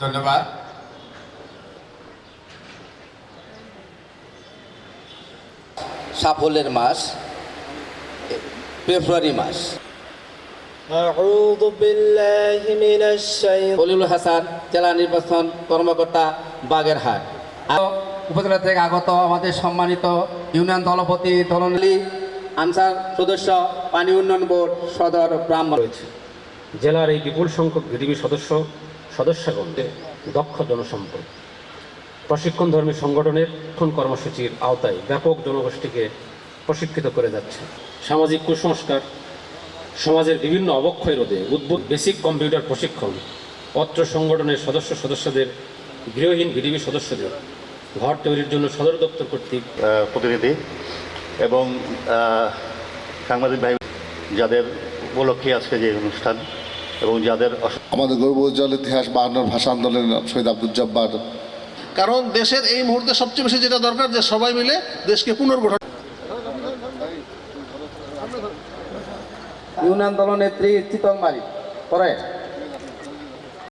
ধন্যবাদ। সাফল্যের মাস ফেব্রুয়ারি মাস। হলিউল হাসান জেলা নির্বাচন কর্মকর্তা বাগেরহাট উপজেলা থেকে আগত আমাদের সম্মানিত ইউনিয়ন দলপতি দলনলী আনসার সদস্য পানি উন্নয়ন বোর্ড সদর ব্রাহ্মণ রয়েছে। জেলার এই বিপুল সংখ্যক ভিডিবি সদস্য সদস্যগণ দক্ষ জনসম্পদ প্রশিক্ষণধর্মী সংগঠনের প্রশিক্ষণ কর্মসূচির আওতায় ব্যাপক জনগোষ্ঠীকে প্রশিক্ষিত করে যাচ্ছে। সামাজিক কুসংস্কার সমাজের বিভিন্ন অবক্ষয় রোধে উদ্ভূত বেসিক কম্পিউটার প্রশিক্ষণ অত্র সংগঠনের সদস্য সদস্যদের গৃহহীন ভিডিবি সদস্যদের ঘর তৈরির জন্য সদর দপ্তর কর্তৃক প্রতিনিধি এবং সাংবাদিক ভাই যাদের উপলক্ষে আজকে যে অনুষ্ঠান এবং যাদের আমাদের গর্ব উজ্জ্বল ইতিহাস বাহান্নর ভাষা আন্দোলনের শহীদ আব্দুল জব্বার। কারণ দেশের এই মুহূর্তে সবচেয়ে বেশি যেটা দরকার যে সবাই মিলে দেশকে পুনর্গঠন ইউনিয়ন দলনেত্রী চিতল মারি পরে